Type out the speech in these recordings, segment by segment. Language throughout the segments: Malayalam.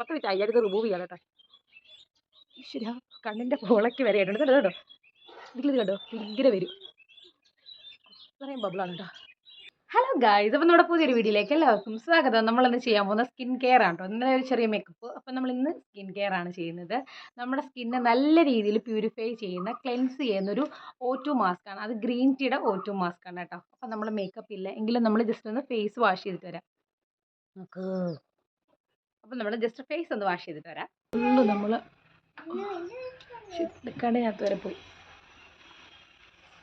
പത്ത് ഞാനിത് റിമൂവ് ചെയ്യാം കേട്ടോ. ശരിയാ കണ്ണിന്റെ പോളയ്ക്ക് വരെ ആയിട്ടുണ്ട് കേട്ടോ ഇതിലിത് കണ്ടോ? ഭയങ്കര വരും. അത്രയും ബബിളാണ് കേട്ടോ. ഹലോ ഗായ്സ് അപ്പോൾ നമ്മുടെ പുതിയൊരു വീഡിയോയിലേക്ക് എല്ലാവർക്കും സ്വാഗതം. നമ്മളിന്ന് ചെയ്യാൻ പോകുന്ന സ്കിൻ കെയർ ആണ് കേട്ടോ. ഇന്നലെ ഒരു ചെറിയ മേക്കപ്പ് അപ്പം നമ്മൾ ഇന്ന് സ്കിൻ കെയർ ആണ് ചെയ്യുന്നത്. നമ്മുടെ സ്കിന്നെ നല്ല രീതിയിൽ പ്യൂരിഫൈ ചെയ്യുന്ന ക്ലെൻസ് ചെയ്യുന്ന ഒരു ഓ മാസ്ക് ആണ്. അത് ഗ്രീൻ ടീയുടെ ഓ മാസ്ക് ആണ് കേട്ടോ. അപ്പം നമ്മൾ മേക്കപ്പ് ഇല്ല. എങ്കിലും നമ്മൾ ജസ്റ്റ് ഒന്ന് ഫേസ് വാഷ് ചെയ്തിട്ട് വരാം. നോക്ക്. അപ്പോൾ നമ്മൾ ജസ്റ്റ് ഫേസ് ഒന്ന് വാഷ് ചെയ്തിട്ട് വരാം. ഫുള്ള് നമ്മൾ കണ്ണിനകത്ത് വരെ പോയി.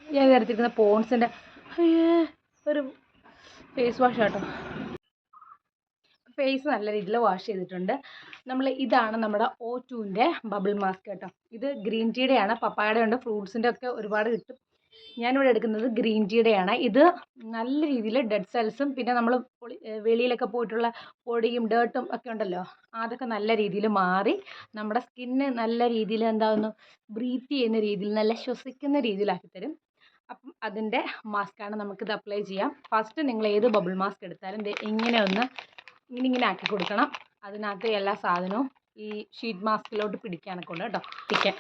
ഞാൻ വിചാരിച്ചിരിക്കുന്ന പോൺസിന്റെ ഒരു ഫേസ് വാഷ് കേട്ടോ ഫേസ് നല്ല രീതിയിൽ വാഷ് ചെയ്തിട്ടുണ്ട്. നമ്മൾ ഇതാണ് നമ്മുടെ ഓ ടുവിന്റെ ബബിൾ മാസ്ക് കേട്ടോ. ഇത് ഗ്രീൻ ടീയുടെയാണ് പപ്പായയുടെ ഉണ്ട് ഫ്രൂട്ട്സിന്റെ ഒക്കെ ഒരുപാട് കിട്ടും. ഞാനിവിടെ എടുക്കുന്നത് ഗ്രീൻ ടീയുടെയാണ്. ഇത് നല്ല രീതിയിൽ ഡെഡ് സെൽസും പിന്നെ നമ്മൾ വെളിയിലൊക്കെ പോയിട്ടുള്ള പൊടിയും ഡേർട്ടും ഒക്കെ ഉണ്ടല്ലോ അതൊക്കെ നല്ല രീതിയിൽ മാറി നമ്മുടെ സ്കിന്ന് നല്ല രീതിയിൽ എന്താകുന്നു ബ്രീത്ത് ചെയ്യുന്ന രീതിയിൽ നല്ല ശ്വസിക്കുന്ന രീതിയിലാക്കി തരും. അപ്പം അതിന്റെ മാസ്കാണ് നമുക്കിത് അപ്ലൈ ചെയ്യാം. ഫസ്റ്റ് നിങ്ങൾ ഏത് ബബിൾ മാസ്ക് എടുത്താലും ഇങ്ങനെ ഒന്ന് ഇങ്ങനെ ഇങ്ങനെ ആക്കി കൊടുക്കണം. അതിനകത്ത് എല്ലാ സാധനവും ഈ ഷീറ്റ് മാസ്കിലോട്ട് പിടിക്കാനൊക്കെ ഉണ്ട് കേട്ടോ. പിടിക്കാൻ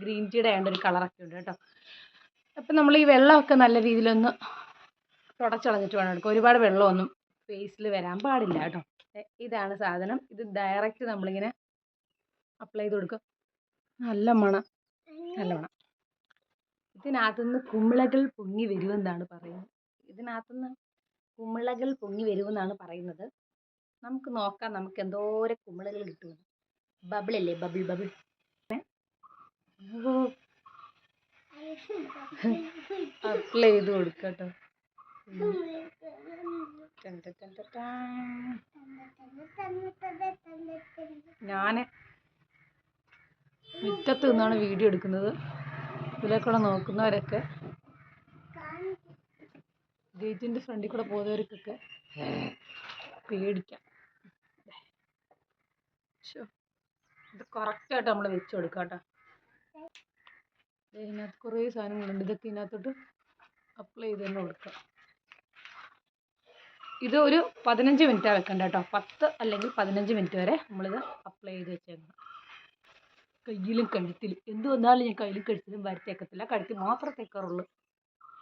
ഗ്രീൻ ടീയുടെ ആയതുകൊണ്ട് ഒരു കളറൊക്കെ ഉണ്ട് കേട്ടോ. അപ്പം നമ്മൾ ഈ വെള്ളമൊക്കെ നല്ല രീതിയിലൊന്ന് തുടച്ചളഞ്ഞിട്ട് വേണം എടുക്കുക ഒരുപാട് വെള്ളമൊന്നും ഫേസിൽ വരാൻ പാടില്ല കേട്ടോ. ഇതാണ് സാധനം. ഇത് ഡയറക്റ്റ് നമ്മളിങ്ങനെ അപ്ലൈ ചെയ്ത് കൊടുക്കുക നല്ല മണം. നല്ല മണം. ഇതിനകത്തുനിന്ന് കുമിളകൾ പൊങ്ങി വരുമെന്നാണ് പറയുന്നത്. ഇതിനകത്തുനിന്ന് കുമിളകൾ പൊങ്ങി വരുമെന്നാണ് പറയുന്നത്. നമുക്ക് നോക്കാം നമുക്ക് എന്തോരം കുമിളകൾ കിട്ടുമെന്ന്. ബബിളല്ലേ ബബിൾ ബബിൾ അപ്ലൈ ചെയ്ത് കൊടുക്കട്ടോ. ഞാൻ മുറ്റത്ത് നിന്നാണ് വീഡിയോ എടുക്കുന്നത്. ഇതിലേക്കൂടെ നോക്കുന്നവരൊക്കെ ഗേറ്റിന്റെ ഫ്രണ്ടിൽ കൂടെ പോകുന്നവർക്കൊക്കെ പേടിക്കാം. ഇത് കറക്റ്റായിട്ട് നമ്മൾ വെച്ച് കൊടുക്കാം കേട്ടോ ഇതിനകത്ത് കുറേ സാധനങ്ങളുണ്ട്. ഇതൊക്കെ ഇതിനകത്തോട്ട് അപ്ലൈ ചെയ്ത് തന്നെ കൊടുക്കാം. ഇത് ഒരു പതിനഞ്ച് മിനിറ്റാണ് വെക്കേണ്ട കേട്ടോ. പത്ത് അല്ലെങ്കിൽ പതിനഞ്ച് മിനിറ്റ് വരെ നമ്മളിത് അപ്ലൈ ചെയ്ത് വെച്ചേക്കണം. കയ്യിലും കഴുത്തിലും. എന്ത് വന്നാലും ഞാൻ കയ്യിലും കഴുത്തിലും വരത്തേക്കത്തില്ല. കഴുത്തിൽ മാത്രമേ തേക്കാറുള്ളൂ.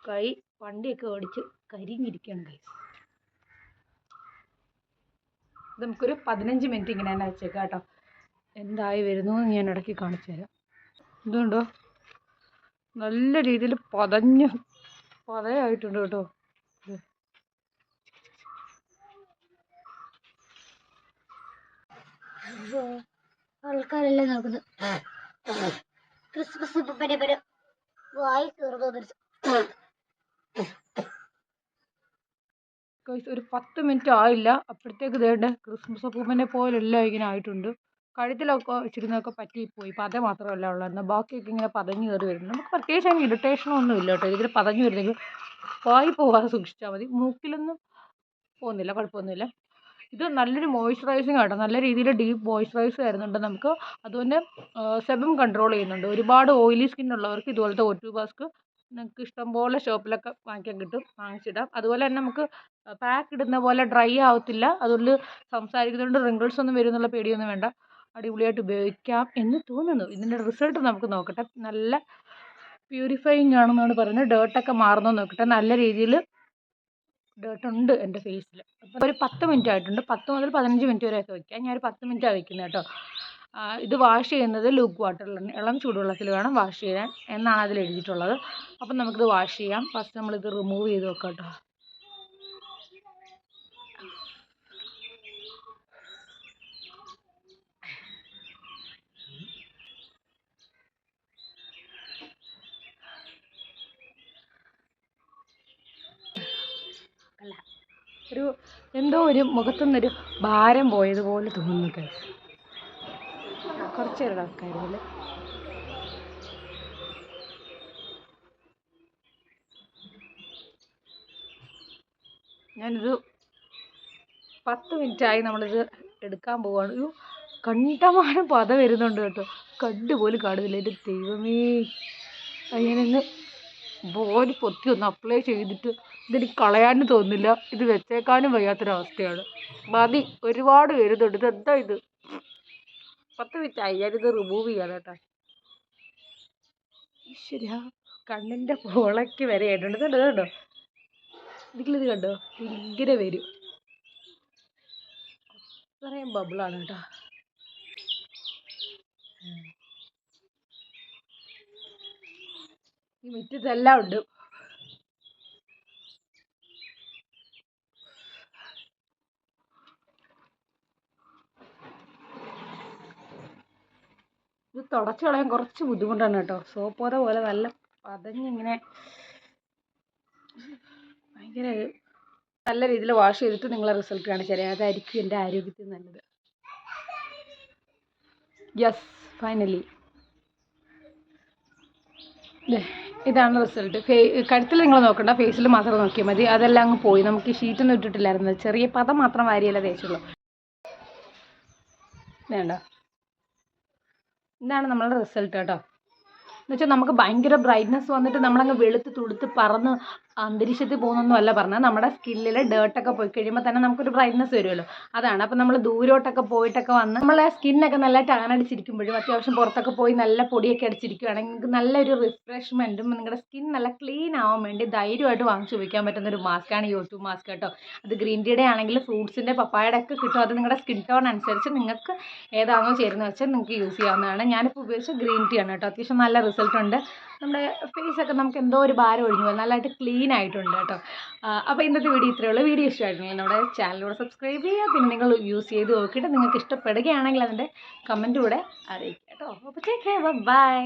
കൈ വണ്ടിയൊക്കെ ഓടിച്ച് കരിഞ്ഞിരിക്കുകയാണ് കൈ നമുക്കൊരു പതിനഞ്ച് മിനിറ്റ് ഇങ്ങനെ തന്നെ വെച്ചേക്കാം കേട്ടോ. എന്തായി വരുന്നു എന്ന് ഞാൻ ഇടയ്ക്ക് കാണിച്ചു തരാം ഇതുണ്ടോ? നല്ല രീതിയിൽ പതഞ്ഞ് പതയായിട്ടുണ്ട് കേട്ടോ. ആൾക്കാരെല്ലാം നോക്കുന്നു ക്രിസ്മസ് പപ്പനെ പര വായി തീർന്നു ഒരു പത്ത് മിനിറ്റ് ആയില്ല. അപ്പോഴത്തേക്ക് ദേണ്ട ക്രിസ്മസ് അപ്പൂപ്പനെ പോലെല്ലാം ഇങ്ങനെ ആയിട്ടുണ്ട്. കഴുത്തിലൊക്കെ വെച്ചിരുന്നതൊക്കെ പറ്റിപ്പോയി പത മാത്രമല്ല ഉള്ളായിരുന്നു ബാക്കിയൊക്കെ ഇങ്ങനെ പതഞ്ഞ് കയറി വരുന്നു നമുക്ക് പ്രത്യേകിച്ച് അതിന് ഇറിറ്റേഷനോ ഒന്നും ഇല്ല കേട്ടോ. ഇതിൽ പതഞ്ഞ് വരുന്നെങ്കിൽ വായി പോകാതെ സൂക്ഷിച്ചാൽ മതി. മൂക്കിലൊന്നും പോകുന്നില്ല. കുഴപ്പമൊന്നുമില്ല. ഇത് നല്ലൊരു മോയ്സ്ചറൈസിങ് ആട്ടോ. നല്ല രീതിയിൽ ഡീപ്പ് മോയ്സ്ചറൈസ് തരുന്നുണ്ട് നമുക്ക്. അതുകൊണ്ട് സെബം കൺട്രോൾ ചെയ്യുന്നുണ്ട്. ഒരുപാട് ഓയിലി സ്കിൻ ഉള്ളവർക്ക് ഇതുപോലത്തെ ഒറ്റു മാസ്ക് നിങ്ങൾക്ക് ഇഷ്ടംപോലെ ഷോപ്പിലൊക്കെ വാങ്ങിക്കാൻ കിട്ടും. വാങ്ങിച്ചിടാം. അതുപോലെ തന്നെ നമുക്ക് പാക്ക് ഇടുന്ന പോലെ ഡ്രൈ ആവത്തില്ല. അതുകൊണ്ട് സംസാരിക്കുന്നതുകൊണ്ട് റിങ്കിൾസ് ഒന്നും വരും എന്നുള്ള പേടിയൊന്നും വേണ്ട. അടിപൊളിയായിട്ട് ഉപയോഗിക്കാം എന്ന് തോന്നുന്നു. ഇതിന്റെ റിസൾട്ട് നമുക്ക് നോക്കട്ടെ. നല്ല പ്യൂരിഫൈയിങ് ആണെന്നാണ് പറയുന്നത്. ഡേർട്ടൊക്കെ മാറുന്നോ നോക്കട്ടെ. നല്ല രീതിയിൽ ഡേർട്ടുണ്ട് എന്റെ ഫേസിൽ അപ്പോൾ ഒരു പത്ത് മിനിറ്റ് ആയിട്ടുണ്ട്. പത്ത് മുതൽ പതിനഞ്ച് മിനിറ്റ് വരെയൊക്കെ വയ്ക്കാം ഞാനൊരു പത്ത് മിനിറ്റാണ് വയ്ക്കുന്നത് കേട്ടോ. ഇത് വാഷ് ചെയ്യുന്നത് ലൂക്ക് വാട്ടറിലാണ് ഇളം ചൂടുവെള്ളത്തിൽ വേണം വാഷ് ചെയ്യാൻ എന്നാണ് അതിൽ എഴുതിയിട്ടുള്ളത്. അപ്പം നമുക്കിത് വാഷ് ചെയ്യാം. ഫസ്റ്റ് നമ്മളിത് റിമൂവ് ചെയ്ത് വെക്കാം കേട്ടോ. ഒരു എന്തോ ഒരു മുഖത്തുനിന്നൊരു ഭാരം പോയതുപോലെ തോന്നുന്നു കേസ് കുറച്ച് പേരുടെ ആൾക്കാരുകൾ ഞാനൊരു പത്ത് മിനിറ്റായി നമ്മളിത് എടുക്കാൻ പോവാണ്. ഒരു കണ്ടമാനം പത വരുന്നുണ്ട് കേട്ടോ. കണ്ട് പോലും കാണുന്നില്ല. എന്റെ ദൈവമേ. ഒന്ന് ബോഡി പൊത്തി ഒന്ന് അപ്ലൈ ചെയ്തിട്ട് ഇതെനിക്ക് കളയാനും തോന്നുന്നില്ല. ഇത് വെച്ചേക്കാനും വയ്യാത്തൊരവസ്ഥയാണ്. മതി. ഒരുപാട് വരുന്നുണ്ട് ഇതെന്താ ഇത് പത്ത് മിനിറ്റ് ആയി. ഞാനിത് റിമൂവ് ചെയ്യാൻ കേട്ടോ. ശരിയാ കണ്ണിന്റെ പോളയ്ക്ക് വരെ ആയിട്ടുണ്ട് കണ്ടോ? കണ്ടോ? ഇതിലിത് കണ്ടോ? ഇങ്ങനെ വരും. അത്രയും ബബിളാണ് കേട്ടോ. ഈ മുറ്റത്തെല്ലാം ഉണ്ട്. ഇത് തുടച്ച് കളയാൻ കുറച്ച് ബുദ്ധിമുട്ടാണ് കേട്ടോ. സോപ്പ് പത പോലെ നല്ല പതഞ്ഞിങ്ങനെ ഭയങ്കര നല്ല രീതിയിൽ വാഷ് ചെയ്തിട്ട് നിങ്ങളെ റിസൾട്ട് കാണിച്ചു തരാം. അതായിരിക്കും എന്റെ ആരോഗ്യത്തിന് നല്ലത്. യെസ് ഫൈനലി ഇതാണ് റിസൾട്ട് ഫേ കഴുത്തിൽ നിങ്ങൾ നോക്കണ്ട ഫേസിൽ മാത്രം നോക്കിയാൽ മതി. അതെല്ലാം അങ്ങ് പോയി. നമുക്ക് ഷീറ്റൊന്നും ഇട്ടിട്ടില്ലായിരുന്നു. ചെറിയ പദം മാത്രം വാരിയല്ല തേച്ചുള്ളൂ. വേണ്ട. ഇതാണ് നമ്മളുടെ റിസൾട്ട് കേട്ടോ. എന്ന് വെച്ചാൽ നമുക്ക് ഭയങ്കര ബ്രൈറ്റ്നസ് വന്നിട്ട് നമ്മളങ്ങ് വെളുത്ത് തുടുത്ത് പറന്ന് അന്തരീക്ഷത്തിൽ പോകുന്നൊന്നുമല്ല പറഞ്ഞത്. നമ്മുടെ സ്കില്ലിൽ ഡേർട്ടൊക്കെ പോയി കഴിയുമ്പോൾ തന്നെ നമുക്കൊരു ബ്രൈറ്റ്നസ് വരുമല്ലോ. അതാണ്. അപ്പോൾ നമ്മൾ ദൂരോട്ടൊക്കെ പോയിട്ടൊക്കെ വന്ന് നമ്മളെ സ്കിന്നൊക്കെ നല്ല ടാൻ അടിച്ചിരിക്കുമ്പോഴും അത്യാവശ്യം പുറത്തൊക്കെ പോയി നല്ല പൊടിയൊക്കെ അടിച്ചിരിക്കുകയാണെങ്കിൽ നിങ്ങൾക്ക് നല്ലൊരു റിഫ്രഷ്മെന്റും നിങ്ങളുടെ സ്കിൻ നല്ല ക്ലീൻ ആവാൻ വേണ്ടി ധൈര്യമായിട്ട് വാങ്ങിച്ചു ഉപയോഗിക്കാൻ പറ്റുന്ന ഒരു മാസ്ക്കാണ് യൂട്യൂബ് മാസ്ക് കേട്ടോ. അത് ഗ്രീൻ ടീയുടെ ആണെങ്കിൽ ഫ്രൂട്ട്സിന്റെ പപ്പായയുടെ ഒക്കെ കിട്ടും. അത് നിങ്ങളുടെ സ്കിൻ ടോൺ അനുസരിച്ച് നിങ്ങൾക്ക് ഏതാണോ ചേരുന്നത് വെച്ചാൽ നിങ്ങൾക്ക് യൂസ് ചെയ്യാവുന്നതാണ്. ഞാനിപ്പോൾ ഉപയോഗിച്ചത് ഗ്രീൻ ടീ ആണ് കേട്ടോ. അത്യാവശ്യം നല്ല റിസൾട്ട് ഉണ്ട്. നമ്മുടെ ഫേസൊക്കെ നമുക്ക് എന്തോ ഒരു ഭാരം ഒഴിഞ്ഞു പോകും നല്ലതായിട്ട് ക്ലീൻ ആയിട്ടുണ്ട് കേട്ടോ. അപ്പോൾ ഇന്നത്തെ വീഡിയോ ഇത്രയേ ഉള്ളൂ. വീഡിയോ ഇഷ്ടമായിട്ടുണ്ടെങ്കിൽ നമ്മുടെ ചാനലിലൂടെ സബ്സ്ക്രൈബ് ചെയ്യുക. പിന്നെ നിങ്ങൾ യൂസ് ചെയ്ത് നോക്കിയിട്ട് നിങ്ങൾക്ക് ഇഷ്ടപ്പെടുകയാണെങ്കിൽ അതിന്റെ കമന്റ് കൂടെ അറിയിക്കുക കേട്ടോ. അപ്പോൾ ടേക്ക് കെയർ ബൈ